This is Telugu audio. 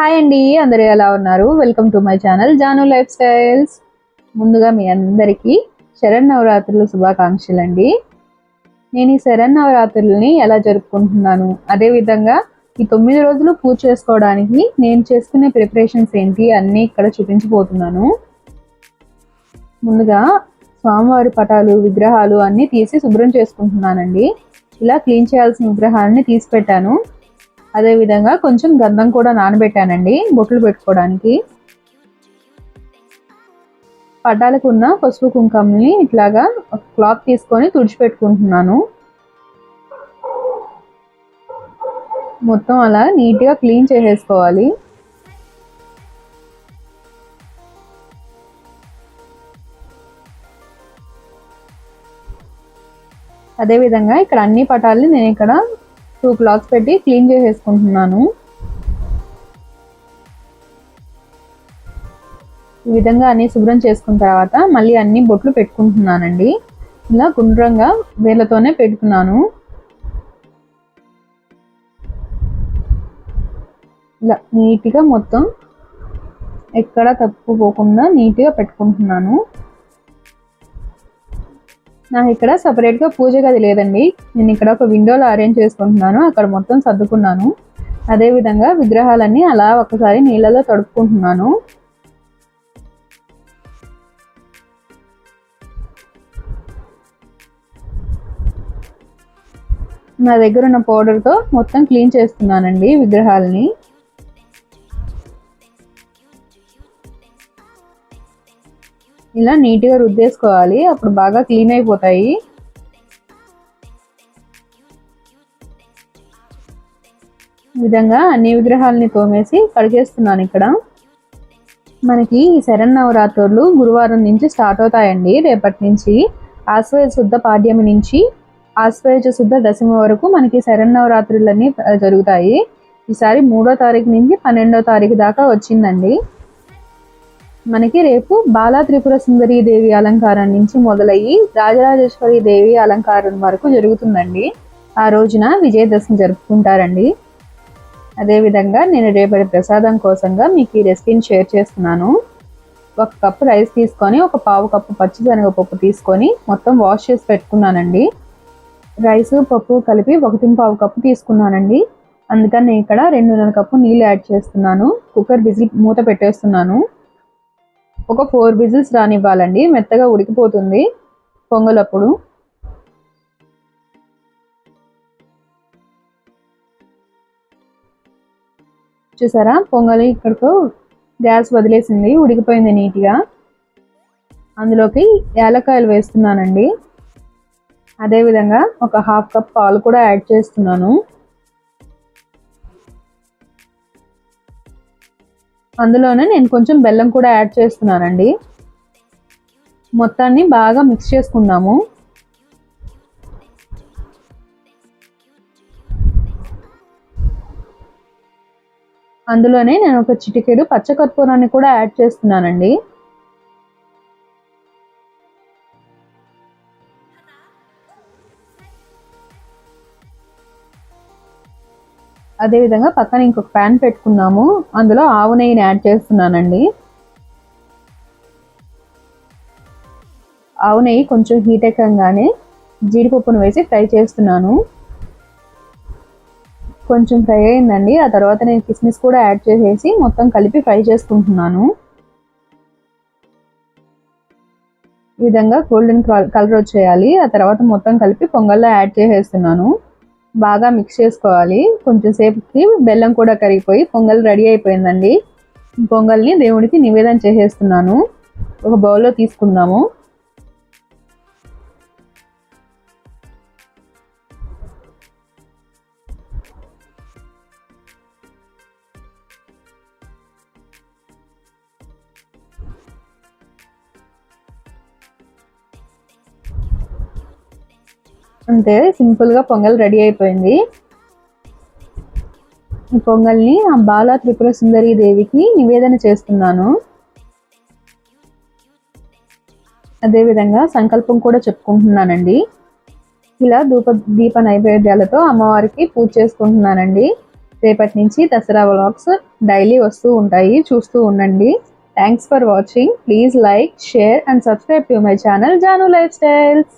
హాయ్ అండి అందరూ ఎలా ఉన్నారు? Welcome to my channel Janu life styles ముందుగా మీ అందరికీ శరణ్ నవరాత్రులు శుభాకాంక్షలు అండి నేను ఈ శరణ్ నవరాత్రులని ఎలా జరుపుకుంటున్నాను? అదేవిధంగా ఈ తొమ్మిది రోజులు పూజ చేసుకోవడానికి నేను చేసుకునే ప్రిపరేషన్స్ ఏంటి అన్నీ ఇక్కడ చూపించిపోతున్నాను ముందుగా స్వామివారి పటాలు విగ్రహాలు అన్నీ తీసి శుభ్రం చేసుకుంటున్నానండి. ఇలా క్లీన్ చేయాల్సిన విగ్రహాలని తీసి పెట్టాను. అదేవిధంగా కొంచెం గంధం కూడా నానబెట్టానండి బొట్లు పెట్టుకోవడానికి. పటాలకు ఉన్న పసుపు కుంకుమని ఇట్లాగా క్లాత్ తీసుకొని తుడిచిపెట్టుకుంటున్నాను మొత్తం అలా నీట్గా క్లీన్ చేసేసుకోవాలి. అదేవిధంగా ఇక్కడ అన్ని పటాలని నేను ఇక్కడ టూ క్లాత్స్ పెట్టి క్లీన్ చేసేసుకుంటున్నాను. ఈ విధంగా అన్ని శుభ్రం చేసుకున్న తర్వాత మళ్ళీ అన్ని బొట్లు పెట్టుకుంటున్నానండి. ఇలా గుండ్రంగా వేళ్ళతోనే పెట్టుకున్నాను. ఇలా నీట్గా మొత్తం ఎక్కడ తప్పుకోకుండా నీట్గా పెట్టుకుంటున్నాను. నాకు ఇక్కడ సపరేట్గా పూజ గది లేదండి. నేను ఇక్కడ ఒక విండోలో అరేంజ్ చేసుకుంటున్నాను. అక్కడ మొత్తం సర్దుకున్నాను. అదేవిధంగా విగ్రహాలన్నీ అలా ఒకసారి నీళ్ళలో తడుపుకుంటున్నాను. నా దగ్గర ఉన్న పౌడర్తో మొత్తం క్లీన్ చేస్తున్నానండి విగ్రహాలని. ఇలా నీట్గా రుద్దేసుకోవాలి. అప్పుడు బాగా క్లీన్ అయిపోతాయి. విధంగా అన్ని విగ్రహాలని తోమేసి కడిగేస్తున్నాను ఇక్కడ. మనకి ఈ శరణ్ నవరాత్రులు గురువారం నుంచి స్టార్ట్ అవుతాయండి. రేపటి నుంచి ఆశ్వయ శుద్ధ పాడ్యమి నుంచి ఆశ్వయుజ శుద్ధ దశమి వరకు మనకి శరన్నవరాత్రులన్నీ జరుగుతాయి. ఈసారి మూడో తారీఖు నుంచి పన్నెండో తారీఖు దాకా వచ్చిందండి. మనకి రేపు బాలా త్రిపుర సుందరి దేవి అలంకారం నుంచి మొదలయ్యి రాజరాజేశ్వరి దేవి అలంకారం వరకు జరుగుతుందండి. ఆ రోజున విజయదశమి జరుపుకుంటారండి. అదేవిధంగా నేను రేపటి ప్రసాదం కోసంగా మీకు ఈ రెసిపీని షేర్ చేస్తున్నాను. ఒక కప్పు రైస్ తీసుకొని ఒక పావు కప్పు పచ్చిశనగపప్పు తీసుకొని మొత్తం వాష్ చేసి పెట్టుకున్నానండి. రైస్ పప్పు కలిపి ఒకటి పావు కప్పు తీసుకున్నానండి. అందుకని నేను ఇక్కడ రెండున్నర కప్పు నీళ్ళు యాడ్ చేస్తున్నాను. కుక్కర్ విజిల్ మూత పెట్టేస్తున్నాను. ఒక ఫోర్ విజిల్స్ రానివ్వాలండి. మెత్తగా ఉడికిపోతుంది పొంగలప్పుడు. చూసారా? పొంగలి ఇక్కడితో గ్యాస్ వదిలేసింది. ఉడికిపోయింది నీట్గా. అందులోకి యాలక్కాయలు వేస్తున్నానండి. అదేవిధంగా ఒక హాఫ్ కప్ పాలు కూడా యాడ్ చేస్తున్నాను. అందులోనే నేను కొంచెం బెల్లం కూడా యాడ్ చేస్తున్నానండి. మొత్తాన్ని బాగా మిక్స్ చేసుకుందాము. అందులోనే నేను ఒక చిటికెడు పచ్చకర్పూరాన్ని కూడా యాడ్ చేస్తున్నానండి. అదేవిధంగా పక్కన ఇంకొక ప్యాన్ పెట్టుకున్నాము. అందులో ఆవు నెయ్యిని యాడ్ చేస్తున్నానండి. ఆవు నెయ్యి కొంచెం హీట్ ఎక్కగానే జీడిపప్పును వేసి ఫ్రై చేస్తున్నాను. కొంచెం ఫ్రై అయిందండి. ఆ తర్వాత నేను కిస్మిస్ కూడా యాడ్ చేసేసి మొత్తం కలిపి ఫ్రై చేసుకుంటున్నాను. ఈ విధంగా గోల్డెన్ కలర్ వచ్చేయాలి. ఆ తర్వాత మొత్తం కలిపి పొంగల్లో యాడ్ చేసేస్తున్నాను. బాగా మిక్స్ చేసుకోవాలి. కొంచెం సేపుకి బెల్లం కూడా కరిగిపోయి పొంగల్ రెడీ అయిపోయిందండి. పొంగల్ని దేవుడికి నివేదన చేసేస్తున్నాను. ఒక బౌల్లో తీసుకుందాము. అంతే సింపుల్గా పొంగల్ రెడీ అయిపోయింది. ఈ పొంగల్ని ఆ బాల త్రిపుర సుందరి దేవికి నివేదన చేస్తున్నాను. అదేవిధంగా సంకల్పం కూడా చెప్పుకుంటున్నానండి. ఇలా ధూప దీప నైవేద్యాలతో అమ్మవారికి పూజ చేసుకుంటున్నానండి. రేపటి నుంచి దసరా వ్లాగ్స్ డైలీ వస్తూ ఉంటాయి. చూస్తూ ఉండండి. Thanks for watching please like share and subscribe to my channel Janu life styles